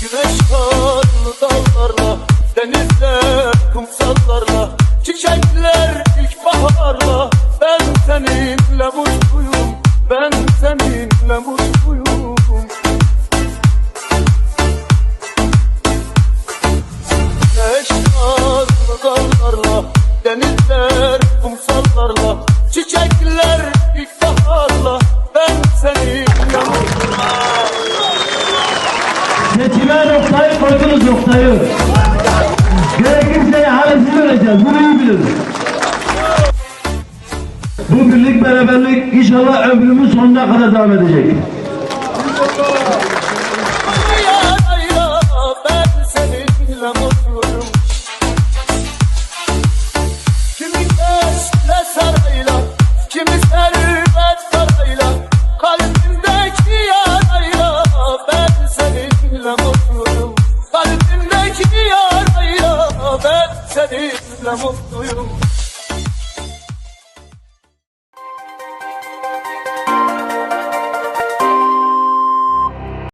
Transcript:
Güneş karlı dallarla Denizler kumsallarla Çiçekler ilkbaharla. Ben seninle mutluyum Ben seninle mutluyum. Güneş karlı dallarla Denizler kumsallarla Çiçekler ilkbaharla. noktayı koydunuz noktayı. Gerekirse ihalesini vereceğiz. Bunu iyi biliriz. Bu birlik beraberlik inşallah ömrümün sonuna kadar devam edecek. I'm amor. Seninle mutluyum